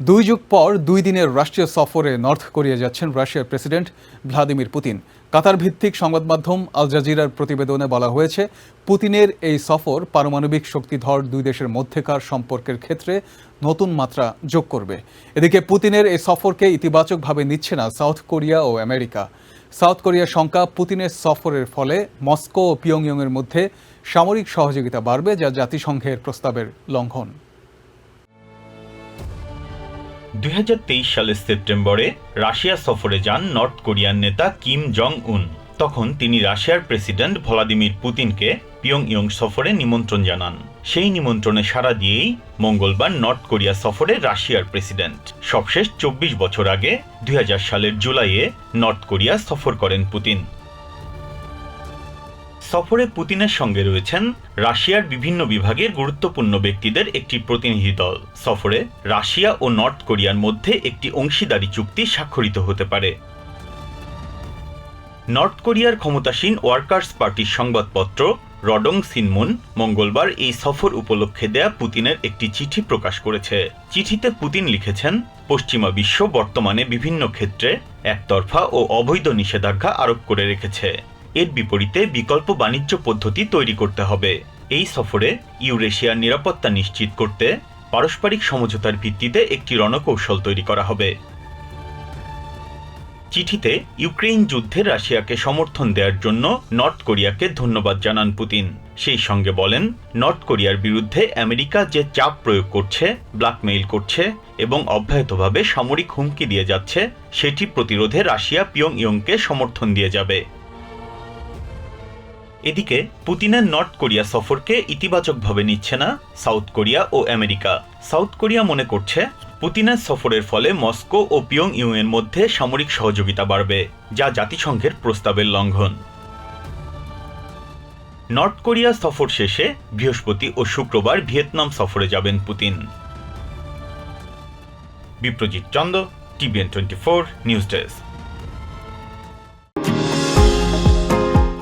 দুই যুগ পর দুই দিনের রাষ্ট্রীয় সফরে নর্থ কোরিয়া যাচ্ছেন রাশিয়ার প্রেসিডেন্ট ভ্লাদিমির পুতিন। কাতার ভিত্তিক সংবাদ মাধ্যম আল জাজিরার প্রতিবেদনে বলা হয়েছে, পুতিনের এই সফর পারমাণবিক শক্তিধর দুই দেশের মধ্যেকার সম্পর্কের ক্ষেত্রে নতুন মাত্রা যোগ করবে। এদিকে পুতিনের এই সফরকে ইতিবাচকভাবে নিচ্ছে না সাউথ কোরিয়া ও আমেরিকা। সাউথ কোরিয়ার শঙ্কা, পুতিনের সফরের ফলে মস্কো ও পিয়ংইয়ংয়ের মধ্যে সামরিক সহযোগিতা বাড়বে, যা জাতিসংঘের প্রস্তাবের লঙ্ঘন। দুই হাজার তেইশ সালের সেপ্টেম্বরে রাশিয়া সফরে যান নর্থ কোরিয়ার নেতা কিম জং উন তখন তিনি রাশিয়ার প্রেসিডেন্ট ভলাদিমির পুতিনকে পিয়ং ইয়ং সফরে নিমন্ত্রণ জানান। সেই নিমন্ত্রণে সাড়া দিয়েই মঙ্গলবার নর্থ কোরিয়া সফরে রাশিয়ার প্রেসিডেন্ট। সবশেষ চব্বিশ বছর আগে দুই হাজার সালের জুলাইয়ে নর্থ কোরিয়া সফর করেন পুতিন। সফরে পুতিনের সঙ্গে রয়েছেন রাশিয়ার বিভিন্ন বিভাগের গুরুত্বপূর্ণ ব্যক্তিদের একটি প্রতিনিধি দল। সফরে রাশিয়া ও নর্থ কোরিয়ার মধ্যে একটি অংশীদারি চুক্তি স্বাক্ষরিত হতে পারে। নর্থ কোরিয়ার ক্ষমতাসীন ওয়ার্কার্স পার্টির সংবাদপত্র রডং সিনমুন মঙ্গলবার এই সফর উপলক্ষে দেয়া পুতিনের একটি চিঠি প্রকাশ করেছে। চিঠিতে পুতিন লিখেছেন, পশ্চিমা বিশ্ব বর্তমানে বিভিন্ন ক্ষেত্রে একতরফা ও অবৈধ নিষেধাজ্ঞা আরোপ করে রেখেছে। এর বিপরীতে বিকল্প বাণিজ্য পদ্ধতি তৈরি করতে হবে। এই সফরে ইউরেশিয়ার নিরাপত্তা নিশ্চিত করতে পারস্পরিক সমঝোতার ভিত্তিতে একটি রণকৌশল তৈরি করা হবে। চিঠিতে ইউক্রেন যুদ্ধে রাশিয়াকে সমর্থন দেওয়ার জন্য নর্থ কোরিয়াকে ধন্যবাদ জানান পুতিন। সেই সঙ্গে বলেন, নর্থ কোরিয়ার বিরুদ্ধে আমেরিকা যে চাপ প্রয়োগ করছে, ব্ল্যাকমেইল করছে এবং অব্যাহতভাবে সামরিক হুমকি দিয়ে যাচ্ছে, সেটি প্রতিরোধে রাশিয়া পিয়ং ইয়ংকে সমর্থন দিয়ে যাবে। এদিকে পুতিনের নর্থ কোরিয়া সফরকে ইতিবাচকভাবে নিচ্ছে না সাউথ কোরিয়া ও আমেরিকা। সাউথ কোরিয়া মনে করছে, পুতিনের সফরের ফলে মস্কো ও পিয়ং ইউ এর মধ্যে সামরিক সহযোগিতা বাড়বে, যা জাতিসংঘের প্রস্তাবের লঙ্ঘন। নর্থ কোরিয়া সফর শেষে বৃহস্পতি ও শুক্রবার ভিয়েতনাম সফরে যাবেন Putin. Biprajit Chanda, TVN twenty four news desk.